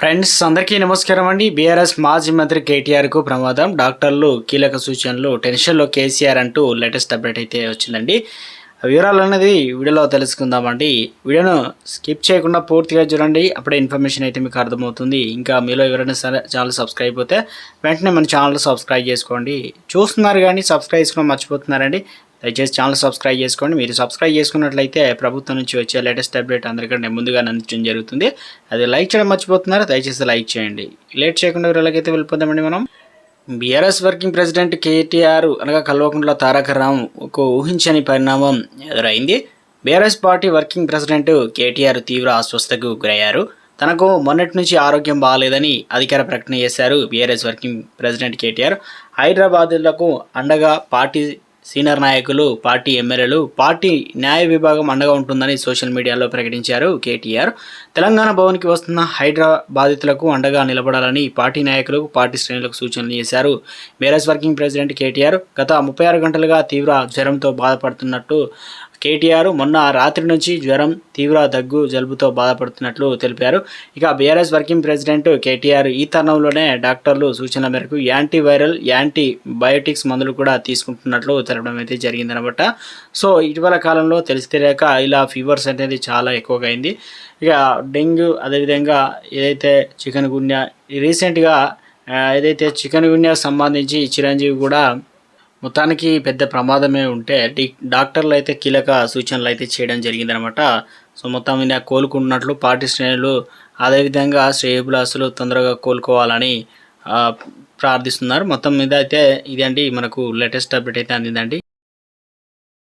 Friends అందరికీ నమస్కారం అండి. బీఆర్ఎస్ మాజీ మంత్రి కేటీఆర్కు ప్రమాదం. డాక్టర్లు కీలక సూచనలు టెన్షన్లో కేసీఆర్ అంటూ లేటెస్ట్ అప్డేట్ అయితే వచ్చిందండి. వివరాలు అనేది వీడియోలో తెలుసుకుందామండి. వీడియోను స్కిప్ చేయకుండా పూర్తిగా చూడండి. అప్పుడే ఇన్ఫర్మేషన్ అయితే మీకు అర్థమవుతుంది. ఇంకా మీలో ఎవరైనా సరే ఛానల్ సబ్స్క్రైబ్ అయితే వెంటనే మన ఛానల్ సబ్స్క్రైబ్ చేసుకోండి. చూస్తున్నారు కానీ సబ్స్క్రైబ్ చేసుకోవడం మర్చిపోతున్నారండి. దయచేసి ఛానల్ సబ్స్క్రైబ్ చేసుకోండి. మీరు సబ్స్క్రైబ్ చేసుకున్నట్లయితే ప్రభుత్వం నుంచి వచ్చే లేటెస్ట్ అప్డేట్ అందరికంటే ముందుగా అందించడం జరుగుతుంది. అది లైక్ చేయడం మర్చిపోతున్నారు. దయచేసి లైక్ చేయండి. లేట్ చేయకుండా వీళ్ళకైతే వెళ్ళిపోదామండి మనం. బీఆర్ఎస్ వర్కింగ్ ప్రెసిడెంట్ కేటీఆర్ అనగా కల్వకుంట్ల తారక రామ్ ఒక ఊహించని పరిణామం ఎదురైంది. BRS party working president KTR తీవ్ర అస్వస్థకు గురయ్యారు. తనకు మొన్నటి నుంచి ఆరోగ్యం బాగాలేదని అధికార ప్రకటన చేశారు బీఆర్ఎస్ వర్కింగ్ ప్రెసిడెంట్ కేటీఆర్. హైదరాబాదులకు అండగా పార్టీ సీనియర్ నాయకులు పార్టీ ఎమ్మెల్యేలు పార్టీ న్యాయ విభాగం అండగా ఉంటుందని సోషల్ మీడియాలో ప్రకటించారు కేటీఆర్. తెలంగాణ భవన్కి వస్తున్న హైడ్రా బాధితులకు అండగా నిలబడాలని పార్టీ నాయకులకు పార్టీ శ్రేణులకు సూచనలు చేశారు. బీఆర్ఎస్ వర్కింగ్ ప్రెసిడెంట్ కేటీఆర్ గత ముప్పై ఆరు గంటలుగా తీవ్ర జ్వరంతో బాధపడుతున్నట్టు కేటీఆర్ మొన్న రాత్రి నుంచి జ్వరం తీవ్ర దగ్గు జలుబుతో బాధపడుతున్నట్లు తెలిపారు. ఇక బీఆర్ఎస్ వర్కింగ్ ప్రెసిడెంట్ కేటీఆర్ ఈ తరుణంలోనే డాక్టర్లు సూచనల మేరకు యాంటీ వైరల్ యాంటీ బయోటిక్స్ మందులు కూడా తీసుకుంటున్నట్లు తెలపడం అయితే జరిగిందనమాట. సో ఇటీవల కాలంలో తెలిసి తెలియక ఇలా ఫీవర్స్ అనేది చాలా ఎక్కువగా అయింది ఇక డెంగ్యూ అదేవిధంగా ఏదైతే చికెన్ గున్యా రీసెంట్గా ఏదైతే చికెన్ గున్యాకు సంబంధించి చిరంజీవి కూడా మొత్తానికి పెద్ద ప్రమాదమే ఉంటే డాక్టర్లు అయితే కీలక సూచనలు అయితే చేయడం జరిగిందనమాట. సో మొత్తం మీద కోలుకుంటున్నట్లు పార్టీ శ్రేణులు అదేవిధంగా శ్రేయబులాసులు తొందరగా కోలుకోవాలని ప్రార్థిస్తున్నారు. మొత్తం మీద అయితే ఇదండి మనకు లేటెస్ట్ అప్డేట్ అయితే అందిందండి.